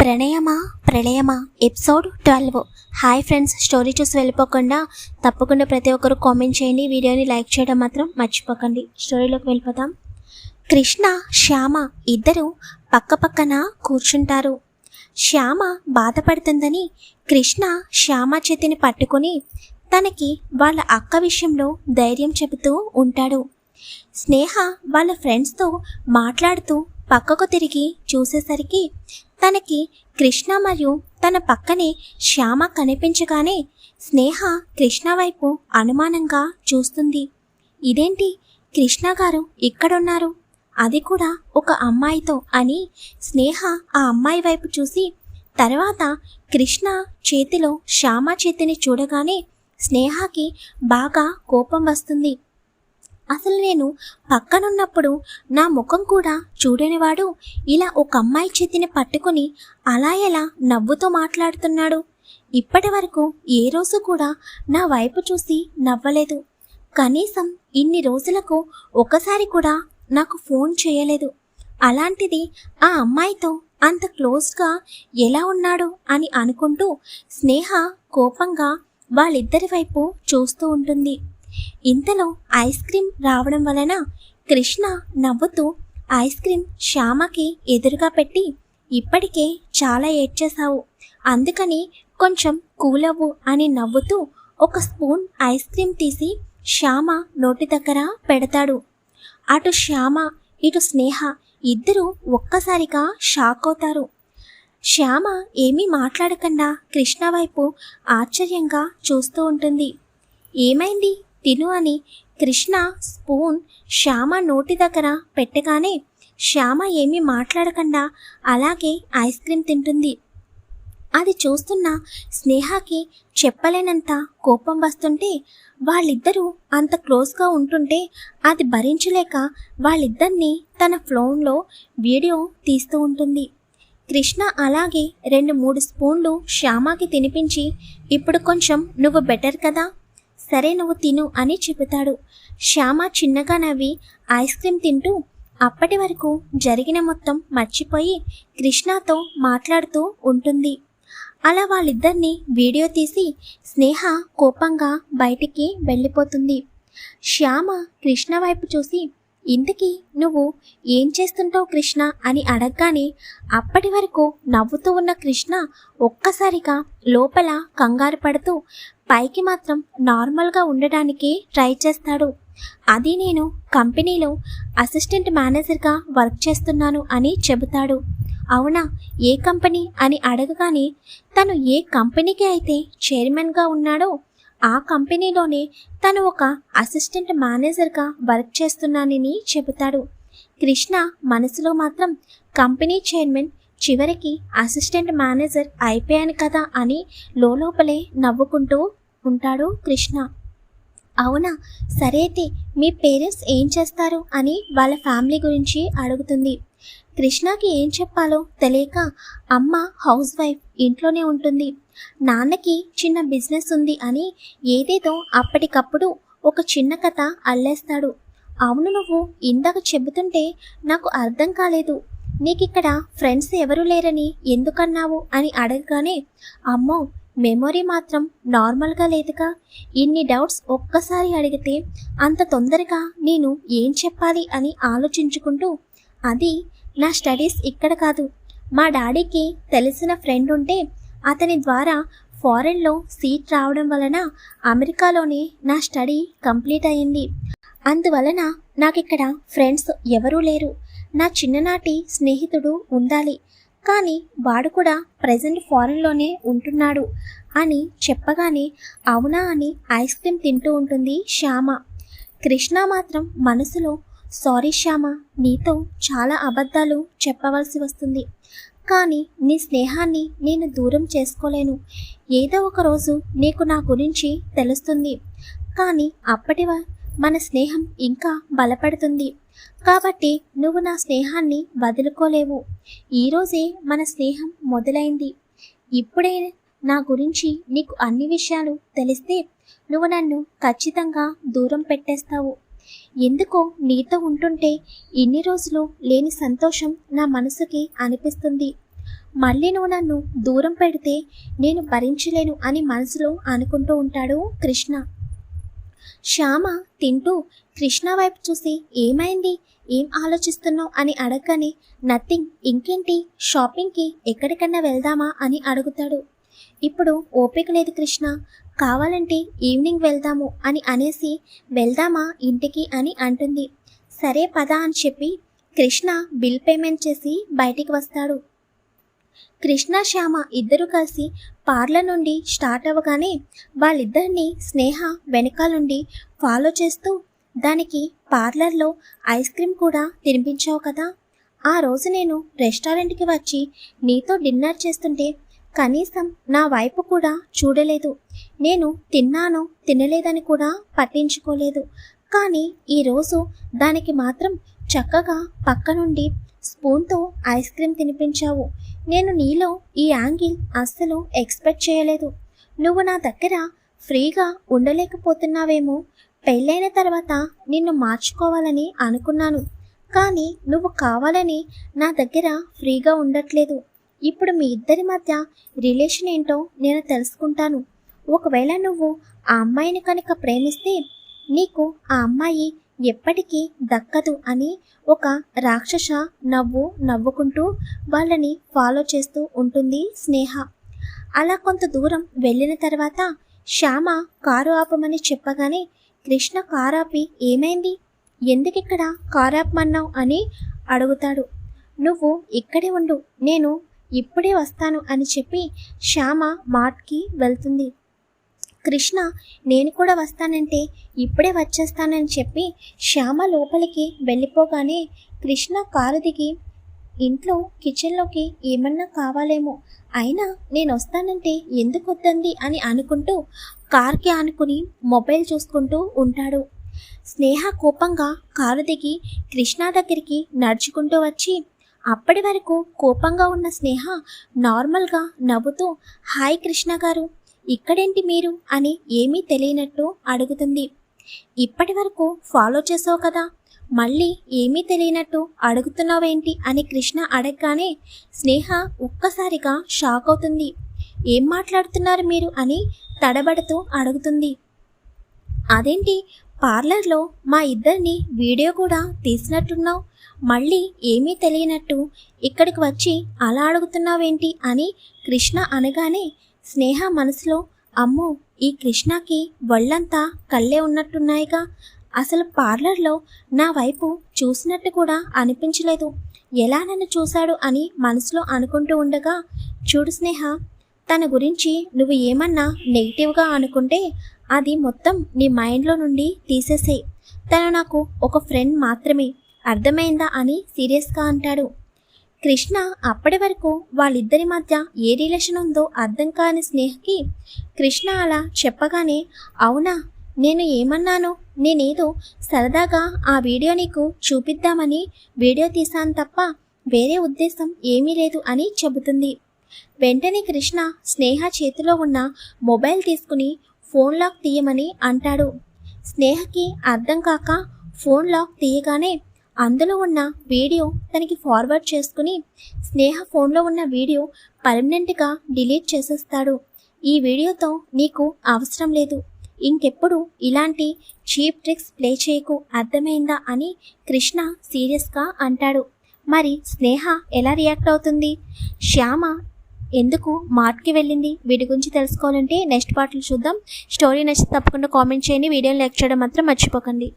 ప్రణయమా? ప్రళయమా? Episode twelve. Hi friends story చూసి వెళ్ళిపోకుండా తప్పకుండా ప్రతి ఒక్కరు కామెంట్ చేయండి. వీడియోని లైక్ చేయడం మాత్రం మర్చిపోకండి. స్టోరీలోకి వెళ్ళిపోతాం కృష్ణ శ్యామ ఇద్దరు పక్క పక్కన కూర్చుంటారు. శ్యామ బాధపడుతుందని కృష్ణ శ్యామ చేతిని పట్టుకొని తనకి వాళ్ళ అక్క విషయంలో ధైర్యం చెబుతూ ఉంటాడు. స్నేహ వాళ్ళ ఫ్రెండ్స్తో మాట్లాడుతూ పక్కకు తిరిగి చూసేసరికి తనకి కృష్ణ మరియు తన పక్కనే శ్యామ కనిపించగానే స్నేహ కృష్ణ వైపు అనుమానంగా చూస్తుంది. ఇదేంటి? కృష్ణ గారు ఇక్కడున్నారు. అది కూడా ఒక అమ్మాయితో అని స్నేహ ఆ అమ్మాయి వైపు చూసి తర్వాత కృష్ణ చేతిలో శ్యామ చేతిని చూడగానే స్నేహకి బాగా కోపం వస్తుంది. అసలు నేను పక్కనున్నప్పుడు నా ముఖం కూడా చూడనివాడు? ఇలా ఒక అమ్మాయి చేతిని పట్టుకుని అలా ఎలా నవ్వుతో మాట్లాడుతున్నాడు? ఇప్పటి వరకు ఏ రోజు కూడా నా వైపు చూసి నవ్వలేదు. కనీసం ఇన్ని రోజులకు ఒకసారి కూడా నాకు ఫోన్ చేయలేదు. అలాంటిది ఆ అమ్మాయితో అంత క్లోజ్గా ఎలా ఉన్నాడు అని అనుకుంటూ స్నేహ కోపంగా వాళ్ళిద్దరి వైపు చూస్తూ ఉంటుంది. ఇంతలో ఐస్ క్రీం రావడం వలన కృష్ణ నవ్వుతూ ఐస్ క్రీం శ్యామకి ఎదురుగా పెట్టి ఇప్పటికే చాలా ఏడ్చేశావు. అందుకని కొంచెం కూలవ్వు అని నవ్వుతూ ఒక స్పూన్ ఐస్ క్రీం తీసి శ్యామ నోటి దగ్గర పెడతాడు. అటు శ్యామ ఇటు స్నేహ ఇద్దరూ ఒక్కసారిగా షాక్ అవుతారు. శ్యామ ఏమీ మాట్లాడకుండా కృష్ణ వైపు ఆశ్చర్యంగా చూస్తూ ఉంటుంది. ఏమైంది? తిను అని కృష్ణ స్పూన్ శ్యామ నోటి దగ్గర పెట్టగానే శ్యామ ఏమీ మాట్లాడకుండా అలాగే ఐస్ క్రీమ్ తింటుంది. అది చూస్తున్న స్నేహకి చెప్పలేనంత కోపం వస్తుంటే వాళ్ళిద్దరూ అంత క్లోజ్గా ఉంటుంటే అది భరించలేక వాళ్ళిద్దరినీ తన ఫోన్లో వీడియో తీస్తూ ఉంటుంది. కృష్ణ అలాగే రెండు మూడు స్పూన్లు శ్యామకి తినిపించి ఇప్పుడు కొంచెం నువ్వు బెటర్ కదా? సరే నువ్వు తిను అని చెబుతాడు. శ్యామ చిన్నగా నవ్వి ఐస్ క్రీమ్ తింటూ అప్పటి వరకు జరిగిన మొత్తం మర్చిపోయి కృష్ణతో మాట్లాడుతూ ఉంటుంది. అలా వాళ్ళిద్దరినీ వీడియో తీసి స్నేహ కోపంగా బయటికి వెళ్ళిపోతుంది. శ్యామ కృష్ణ వైపు చూసి ఇంతకీ నువ్వు ఏం చేస్తుంటావు కృష్ణ? అని అడగగానే అప్పటి వరకు నవ్వుతూ ఉన్న కృష్ణ ఒక్కసారిగా లోపల కంగారు పడుతూ పైకి మాత్రం నార్మల్గా ఉండడానికి ట్రై చేస్తాడు. అది నేను కంపెనీలో అసిస్టెంట్ మేనేజర్గా వర్క్ చేస్తున్నాను అని చెబుతాడు. అవునా ఏ కంపెనీ అని అడగగానే తను ఏ కంపెనీకి అయితే చైర్మన్గా ఉన్నాడో ఆ కంపెనీలోనే తను ఒక అసిస్టెంట్ మేనేజర్గా వర్క్ చేస్తున్నానని చెబుతాడు. కృష్ణ మనసులో మాత్రం కంపెనీ చైర్మన్ చివరికి అసిస్టెంట్ మేనేజర్ అయిపోయాను కదా అని లోపలే నవ్వుకుంటూ ఉంటాడు కృష్ణ. అవునా? సరే అయితే మీ పేరెంట్స్ ఏం చేస్తారు అని వాళ్ళ ఫ్యామిలీ గురించి అడుగుతుంది. కృష్ణకి ఏం చెప్పాలో తెలియక అమ్మ హౌస్ వైఫ్ ఇంట్లోనే ఉంటుంది. నాన్నకి చిన్న బిజినెస్ ఉంది అని ఏదేదో అప్పటికప్పుడు ఒక చిన్న కథ అల్లేస్తాడు. అవును నువ్వు ఇందాక చెబుతుంటే నాకు అర్థం కాలేదు. నీకిక్కడ ఫ్రెండ్స్ ఎవరు లేరని ఎందుకన్నావు అని అడగగానే అమ్మో మెమొరీ మాత్రం నార్మల్గా లేదుగా. ఇన్ని డౌట్స్ ఒక్కసారి అడిగితే అంత తొందరగా నేను ఏం చెప్పాలి అని ఆలోచించుకుంటూ అది నా స్టడీస్ ఇక్కడ కాదు. మా డాడీకి తెలిసిన ఫ్రెండ్ ఉంటే అతని ద్వారా ఫారెన్లో సీట్ రావడం వలన అమెరికాలోనే నా స్టడీ కంప్లీట్ అయింది అందువలన నాకు ఇక్కడ ఫ్రెండ్స్ ఎవరూ లేరు. నా చిన్ననాటి స్నేహితుడు ఉండాలి. కానీ వాడు కూడా ప్రజెంట్ ఫారెన్లోనే ఉంటున్నాడు అని చెప్పగానే అవునా అని ఐస్ క్రీమ్ తింటూ ఉంటుంది శ్యామ. కృష్ణ మాత్రం మనసులో సారీ శ్యామ నీతో చాలా అబద్ధాలు చెప్పవలసి వస్తుంది. కానీ నీ స్నేహాన్ని నేను దూరం చేసుకోలేను. ఏదో ఒక రోజు నీకు నా గురించి తెలుస్తుంది. కానీ అప్పటి మన స్నేహం ఇంకా బలపడుతుంది. కాబట్టి నువ్వు నా స్నేహాన్ని వదులుకోలేవు. ఈరోజే మన స్నేహం మొదలైంది. ఇప్పుడే నా గురించి నీకు అన్ని విషయాలు తెలిస్తే నువ్వు నన్ను ఖచ్చితంగా దూరం పెట్టేస్తావు. ఎందుకో నీతో ఉంటుంటే ఇన్ని రోజులు లేని సంతోషం నా మనసుకి అనిపిస్తుంది. మళ్ళీ నువ్వు నన్ను దూరం పెడితే నేను భరించలేను అని మనసులో అనుకుంటూ ఉంటాడు కృష్ణ. శ్యామ తింటూ కృష్ణ వైపు చూసి ఏమైంది? ఏం ఆలోచిస్తున్నావు? అని అడగని నథింగ్. ఇంకేంటి? షాపింగ్కి ఎక్కడికన్నా వెళ్దామా? అని అడుగుతాడు. ఇప్పుడు ఓపిక లేదు కృష్ణ. కావాలంటే ఈవినింగ్ వెళ్దాము అని అనేసి వెళ్దామా ఇంటికి? అని అంటుంది. సరే పద అని చెప్పి కృష్ణ బిల్ పేమెంట్ చేసి బయటికి వస్తాడు. కృష్ణ శ్యామ ఇద్దరు కలిసి పార్లర్ నుండి స్టార్ట్ అవ్వగానే వాళ్ళిద్దరిని స్నేహ వెనకాల నుండి ఫాలో చేస్తూ దానికి పార్లర్లో ఐస్ క్రీమ్ కూడా తినిపించావు కదా. ఆ రోజు నేను రెస్టారెంట్కి వచ్చి నీతో డిన్నర్ చేస్తుంటే కనీసం నా వైపు కూడా చూడలేదు. నేను తిన్నాను తినలేదని కూడా పట్టించుకోలేదు. కానీ ఈరోజు దానికి మాత్రం చక్కగా పక్క నుండి స్పూన్తో ఐస్ క్రీమ్ తినిపించావు. నేను నీలో ఈ యాంగిల్ అస్సలు ఎక్స్పెక్ట్ చేయలేదు. నువ్వు నా దగ్గర ఫ్రీగా ఉండలేకపోతున్నావేమో పెళ్ళైన తర్వాత నిన్ను మార్చుకోవాలని అనుకున్నాను. కానీ నువ్వు కావాలని నా దగ్గర ఫ్రీగా ఉండట్లేదు. ఇప్పుడు మీ ఇద్దరి మధ్య రిలేషన్ ఏంటో నేను తెలుసుకుంటాను. ఒకవేళ నువ్వు ఆ అమ్మాయిని కనుక ప్రేమిస్తే నీకు ఆ అమ్మాయి ఎప్పటికీ దక్కదు అని ఒక రాక్షస నవ్వు నవ్వుకుంటూ వాళ్ళని ఫాలో చేస్తూ ఉంటుంది స్నేహ. అలా కొంత దూరం వెళ్ళిన తర్వాత శ్యామ కారు ఆపమని చెప్పగానే కృష్ణ కారాపి ఏమైంది? ఎందుకిక్కడ కారాపమన్నావు అని అడుగుతాడు. నువ్వు ఇక్కడే ఉండు నేను ఇప్పుడే వస్తాను అని చెప్పి శ్యామ మార్ట్కి వెళ్తుంది. కృష్ణ నేను కూడా వస్తానంటే ఇప్పుడే వచ్చేస్తానని చెప్పి శ్యామ లోపలికి వెళ్ళిపోగానే కృష్ణ కారు దిగి ఇంట్లో కిచెన్లోకి ఏమన్నా కావాలేమో అయినా నేను వస్తానంటే ఎందుకు వద్దంది అని అనుకుంటూ కార్కి ఆనుకుని మొబైల్ చూసుకుంటూ ఉంటాడు. స్నేహ కోపంగా కారు దిగి కృష్ణ దగ్గరికి నడుచుకుంటూ వచ్చి అప్పటి వరకు కోపంగా ఉన్న స్నేహ నార్మల్గా నవ్వుతూ హాయ్ కృష్ణ గారు ఇక్కడేంటి మీరు? అని ఏమీ తెలియనట్టు అడుగుతుంది. ఇప్పటి వరకు ఫాలో చేసావు కదా మళ్ళీ ఏమీ తెలియనట్టు అడుగుతున్నావేంటి? అని కృష్ణ అడగగానే స్నేహ ఒక్కసారిగా షాక్ అవుతుంది. ఏం మాట్లాడుతున్నారు మీరు అని తడబడుతూ అడుగుతుంది. అదేంటి? పార్లర్లో మా ఇద్దరిని వీడియో కూడా తీసినట్టున్నావు. మళ్ళీ ఏమీ తెలియనట్టు ఇక్కడికి వచ్చి అలా అడుగుతున్నావేంటి అని కృష్ణ అనగానే స్నేహ మనసులో అమ్మో ఈ కృష్ణకి ఒళ్ళంతా కళ్ళే ఉన్నట్టున్నాయిగా. అసలు పార్లర్లో నా వైపు చూసినట్టు కూడా అనిపించలేదు. ఎలా నన్ను చూశాడు అని మనసులో అనుకుంటూ ఉండగా చూడు స్నేహ తన గురించి నువ్వు ఏమన్నా నెగిటివ్గా అనుకుంటే అది మొత్తం నీ మైండ్లో నుండి తీసేసేయి. తను నాకు ఒక ఫ్రెండ్ మాత్రమే. అర్థమైందా అని సీరియస్గా అంటాడు. కృష్ణ అప్పటి వరకు వాళ్ళిద్దరి మధ్య ఏ రిలేషన్ ఉందో అర్థం కాని స్నేహకి కృష్ణ అలా చెప్పగానే అవునా? నేను ఏమన్నాను నేనేదో సరదాగా ఆ వీడియో నీకు చూపిద్దామని వీడియో తీశాను తప్ప వేరే ఉద్దేశం ఏమీ లేదు అని చెబుతుంది. వెంటనే కృష్ణ స్నేహ చేతిలో ఉన్న మొబైల్ తీసుకుని ఫోన్ లాక్ తీయమని అంటాడు. స్నేహకి అర్థం కాక ఫోన్ లాక్ తీయగానే అందులో ఉన్న వీడియో తనకి ఫార్వర్డ్ చేసుకుని స్నేహ ఫోన్లో ఉన్న వీడియో పర్మనెంట్గా డిలీట్ చేసేస్తాడు. ఈ వీడియోతో నీకు అవసరం లేదు. ఇంకెప్పుడు ఇలాంటి చీప్ ట్రిక్స్ ప్లే చేయకు. అర్థమైందా అని కృష్ణ సీరియస్గా అంటాడు. మరి స్నేహ ఎలా రియాక్ట్ అవుతుంది? శ్యామ ఎందుకు మార్ట్కి వెళ్ళింది? వీటి గురించి తెలుసుకోవాలంటే నెక్స్ట్ పాటలు చూద్దాం. స్టోరీ నచ్చితే తప్పకుండా కామెంట్ చేయండి. వీడియోని లైక్ చేయడం మాత్రం మర్చిపోకండి.